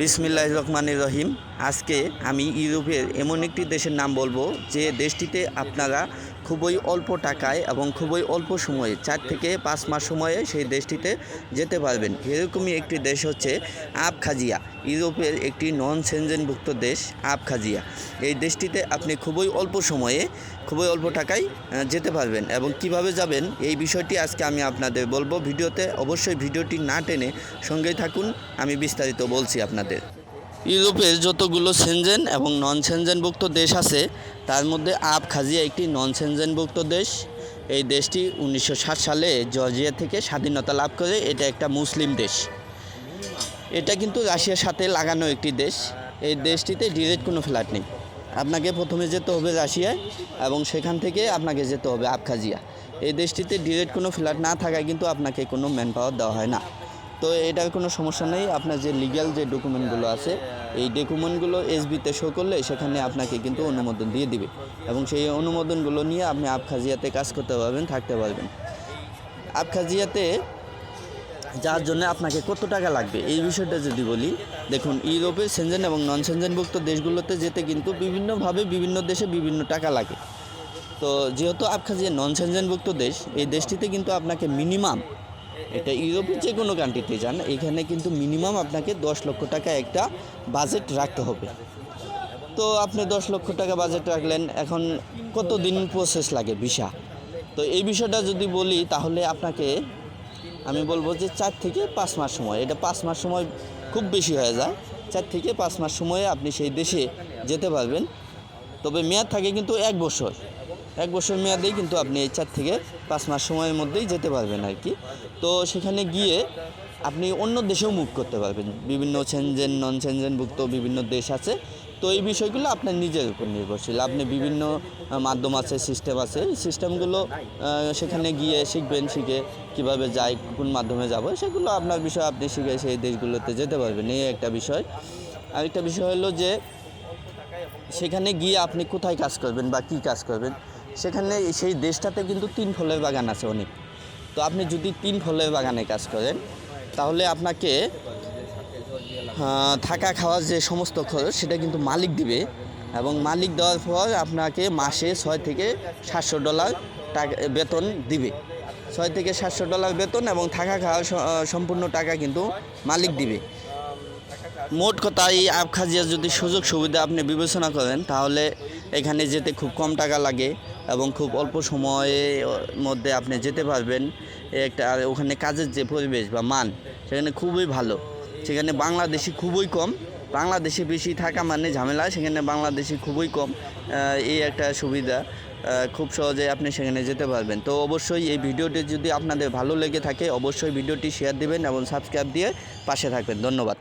বিসমিল্লাহ রহমান রহিম। আজকে আমি ইউরোপের এমন একটি দেশের নাম বলব, যে দেশটিতে আপনারা খুবই অল্প টাকায় এবং খুবই অল্প সময়ে, চার থেকে পাঁচ মাস সময়ে সেই দেশটিতে যেতে পারবেন। এরকমই একটি দেশ হচ্ছে আবখাজিয়া, ইউরোপের একটি নন সেনজেনভুক্ত দেশ, আবখাজিয়া। এই দেশটিতে আপনি খুবই অল্প সময়ে, খুবই অল্প টাকায় যেতে পারবেন এবং কীভাবে যাবেন এই বিষয়টি আজকে আমি আপনাদের বলব। ভিডিওতে অবশ্যই ভিডিওটি না টেনে সঙ্গেই থাকুন, আমি বিস্তারিত বলছি আপনাদের। ইউরোপের যতগুলো সেনজেন এবং নন সেনজেনভুক্ত দেশ আছে, তার মধ্যে আব খাজিয়া একটি নন সেনজেনভুক্ত দেশ। এই দেশটি উনিশশো ষাট সালে জর্জিয়া থেকে স্বাধীনতা লাভ করে, এটা একটা মুসলিম দেশ। এটা কিন্তু রাশিয়ার সাথে লাগানো একটি দেশ। এই দেশটিতে ডিরেক্ট কোনো ফ্ল্যাট নেই। আপনাকে প্রথমে যেতে হবে রাশিয়ায় এবং সেখান থেকে আপনাকে যেতে হবে আবখাজিয়া। এই দেশটিতে ডিরেক্ট কোনো ফ্ল্যাট না থাকায় কিন্তু আপনাকে কোনো ম্যান পাওয়ার দেওয়া হয় না। তো এটার কোনো সমস্যা নেই, আপনার যে লিগ্যাল যে ডকুমেন্টগুলো আছে, এই ডকুমেন্টগুলো এসবিতে শো করলে সেখানে আপনাকে কিন্তু অনুমোদন দিয়ে দিবে। এবং সেই অনুমোদনগুলো নিয়ে আপনি আবখাজিয়াতে কাজ করতে পারবেন, থাকতে পারবেন। আবখাজিয়াতে যার জন্য আপনাকে কত টাকা লাগবে? এই বিষয়টা যদি বলি, দেখুন, ইউরোপে সেনজেন এবং নন সেনজেনভুক্ত দেশগুলোতে যেতে কিন্তু বিভিন্নভাবে বিভিন্ন দেশে বিভিন্ন টাকা লাগে। তো যেহেতু আবখাজিয়া নন সেনজেনভুক্ত দেশ, এই দেশটিতে কিন্তু আপনাকে মিনিমাম, এটা ইউরোপের যে কোনো কান্ট্রিতে যান, এখানে কিন্তু মিনিমাম আপনাকে দশ লক্ষ টাকা একটা বাজেট রাখতে হবে। তো আপনি দশ লক্ষ টাকা বাজেট রাখলেন, এখন কত দিন প্রসেস লাগে ভিসা তো এই বিষয়টা যদি বলি, তাহলে আপনাকে আমি বলব যে চার থেকে পাঁচ মাস সময়। এটা পাঁচ মাস সময় খুব বেশি হয়ে যায়। চার থেকে পাঁচ মাস সময়ে আপনি সেই দেশে যেতে পারবেন। তবে মেয়াদ থাকে কিন্তু এক বছর। এক বছর মেয়াদেই কিন্তু আপনি এই চার থেকে পাঁচ মাস সময়ের মধ্যেই যেতে পারবেন আর কি। তো সেখানে গিয়ে আপনি অন্য দেশেও মুভ করতে পারবেন। বিভিন্ন সেনজেন নন সেনজেনভুক্ত বিভিন্ন দেশ আছে। তো এই বিষয়গুলো আপনার নিজের উপর নির্ভরশীল। আপনি বিভিন্ন মাধ্যম আছে সিস্টেম আছে। এই সিস্টেমগুলো সেখানে গিয়ে শিখবেন, শিখে কীভাবে যাই, কোন মাধ্যমে যাব, সেগুলো আপনার বিষয় আপনি শিখে সেই দেশগুলোতে যেতে পারবেন। এই একটা বিষয়। আরেকটা বিষয় হলো যে, সেখানে গিয়ে আপনি কোথায় কাজ করবেন বা কী কাজ করবেন, সেখানে সেই দেশটাতে কিন্তু তিন ফলের বাগান আছে অনেক। তো আপনি যদি তিন ফলের বাগানে কাজ করেন, তাহলে আপনাকে থাকা খাওয়ার যে সমস্ত খরচ, সেটা কিন্তু মালিক দিবে এবং মালিক দেওয়ার পর আপনাকে মাসে ছয় থেকে সাতশো ডলার টাকা, বেতন দিবে। ছয় থেকে সাতশো ডলার বেতন এবং থাকা খাওয়ার সম্পূর্ণ টাকা কিন্তু মালিক দিবে। মোট কথা, এই আবখাজিয়া যদি সুযোগ সুবিধা আপনি বিবেচনা করেন, তাহলে এখানে যেতে খুব কম টাকা লাগে এবং খুব অল্প সময়ের মধ্যে আপনি যেতে পারবেন। একটা, ওখানে কাজের যে পরিবেশ বা মান, সেখানে খুবই ভালো। সেখানে বাংলাদেশি খুবই কম। বাংলাদেশে বেশি থাকা মানে ঝামেলা, সেখানে বাংলাদেশি খুবই কম এই একটা সুবিধা খুব সহজে আপনি সেখানে যেতে পারবেন। তো অবশ্যই এই ভিডিওটি যদি আপনাদের ভালো লেগে থাকে, অবশ্যই ভিডিওটি শেয়ার দেবেন এবং সাবস্ক্রাইব দিয়ে পাশে থাকবেন। ধন্যবাদ।